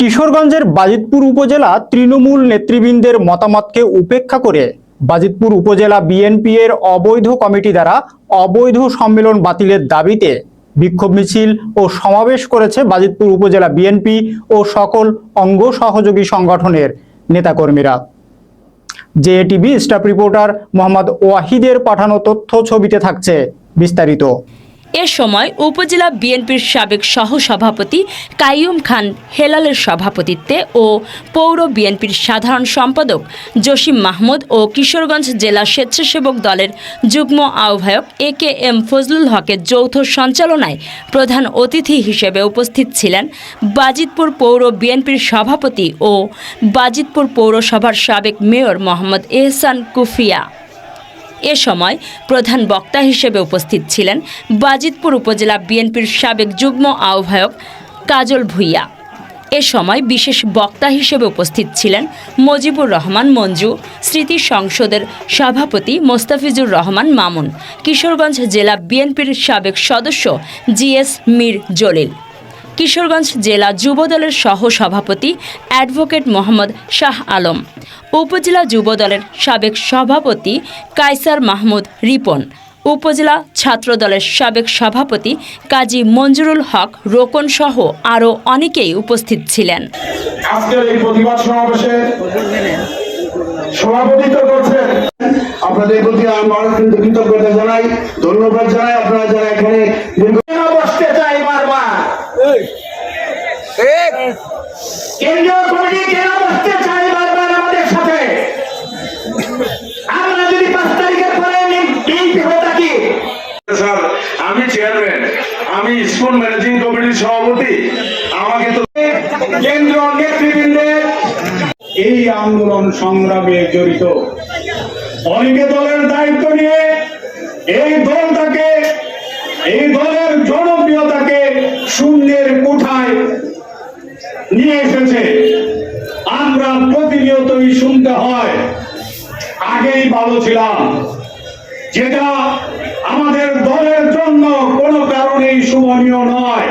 কিশোরগঞ্জের বাজিতপুর উপজেলা তৃণমূল নেতৃবৃন্দের মতামতকে উপেক্ষা করে বাজিতপুর উপজেলা বিএনপি এর অবৈধ কমিটি দ্বারা অবৈধ সম্মেলন বাতিলের দাবিতে বিক্ষোভ মিছিল ও সমাবেশ করেছে বাজিতপুর উপজেলা বিএনপি ও সকল অঙ্গ সহযোগী সংগঠনের নেতাকর্মীরা। জেএটিভি স্টাফ রিপোর্টার মোহাম্মদ ওয়াহিদের পাঠানো তথ্য ছবিতে থাকছে বিস্তারিত। এ সময় উপজেলা বিএনপির সাবেক সহসভাপতি কাইয়ুম খান হেলালের সভাপতিত্বে ও পৌর বিএনপির সাধারণ সম্পাদক জসিম মাহমুদ ও কিশোরগঞ্জ জেলা স্বেচ্ছাসেবক দলের যুগ্ম আহ্বায়ক এ কে এম ফজলুল হকের যৌথ সঞ্চালনায় প্রধান অতিথি হিসেবে উপস্থিত ছিলেন বাজিতপুর পৌর বিএনপির সভাপতি ও বাজিতপুর পৌরসভার সাবেক মেয়র মোহাম্মদ এহসান কুফিয়া। এ সময় প্রধান বক্তা হিসেবে উপস্থিত ছিলেন বাজিতপুর উপজেলা বিএনপির সাবেক যুগ্ম আহ্বায়ক কাজল ভুইয়া। এ সময় বিশেষ বক্তা হিসেবে উপস্থিত ছিলেন মজিবুর রহমান মঞ্জু, স্মৃতি সংসদের সভাপতি মোস্তাফিজুর রহমান মামুন, কিশোরগঞ্জ জেলা বিএনপির সাবেক সদস্য জিএস মীর জলিল। কিশোরগঞ্জ জেলা যুবদলের সহ সভাপতি অ্যাডভোকেট মোহাম্মদ শাহ আলম, উপজেলা যুবদলের সাবেক সভাপতি কায়সার মাহমুদ রিপন, উপজেলা ছাত্রদলের সাবেক সভাপতি কাজী মঞ্জুরুল হক রোকন সহ আরও অনেকেই উপস্থিত ছিলেন। সভাপতিত্ব করছেন আপনাদের প্রতি আমার কৃতজ্ঞতা জানাই, ধন্যবাদ জানাই। আপনারা যারা এখানে দীর্ঘ- কেন বসতে চাই বারবার কেন্দ্রীয় কমিটি কেন বসতে চাই বারবার আমাদের সাথে? আমরা যদি পাঁচ তারিখের পরে হয়ে থাকি। স্যার আমি চেয়ারম্যান আমি স্কুল ম্যানেজিং কমিটির সভাপতি। আমাকে তো কেন্দ্র নেতৃবৃন্দের এই আন্দোলন সংগ্রামে জড়িত। অনেকে দলের দায়িত্ব নিয়ে এই দলটাকে এই দলের জনপ্রিয়তাকে কোঠায় নিয়ে এসেছে। আমরা প্রতিনিয়তই শুনতে হয়। আগেই ভালো ছিলাম। যেটা আমাদের দলের জন্য কোনো কারণেই শুভনীয় নয়।